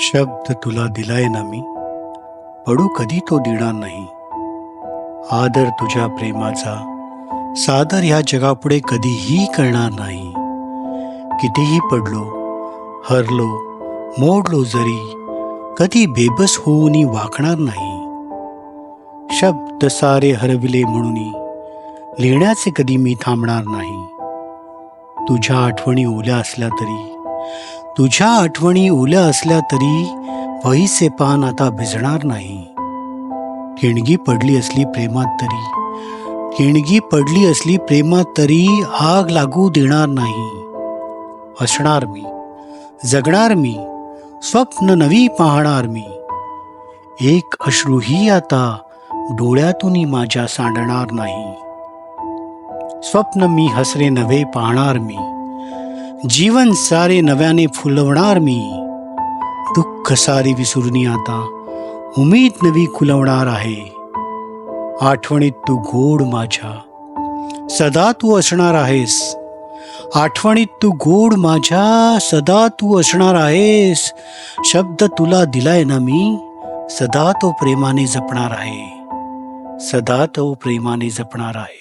शब्द तुला दिलाय ना मी? पडू कधी तो देणार नाही. आदर तुझ्या प्रेमाचा सादर ह्या जगापुढे कधीही करणार नाही. कितीही पडलो हरलो मोडलो जरी कधी बेबस होऊनी वाकणार नाही. शब्द सारे हरविले म्हणून लिहिण्याचे कधी मी थांबणार नाही. तुझ्या आठवणी ओल्या असल्या तरी तुझ्या आठवणी ओल्या असल्या तरी वहीचे पान आता भिजणार नाही. किणगी पडली असली प्रेमात तरी. किणगी पडली असली प्रेमात तरी आग लागू देणार नाही. असणार मी. जगणार मी. स्वप्न नवी पाहणार मी. एक अश्रूही आता डोळ्यातून माझ्या सांडणार नाही. स्वप्न मी हसरे नवे पाहणार मी. जीवन सारे नव्याने फुलवणार मी. दुःख सारी विसरून आता उमेद नवी खुलवणार आहे. आठवणीत तू गोड माझ्या. सदा तू असणार आहेस. आठवणीत तू गोड माझ्या. सदा तू असणार आहेस. शब्द तुला दिलाय ना मी. सदा तो प्रेमाने जपणार आहे. सदा तो प्रेमाने जपणार आहे.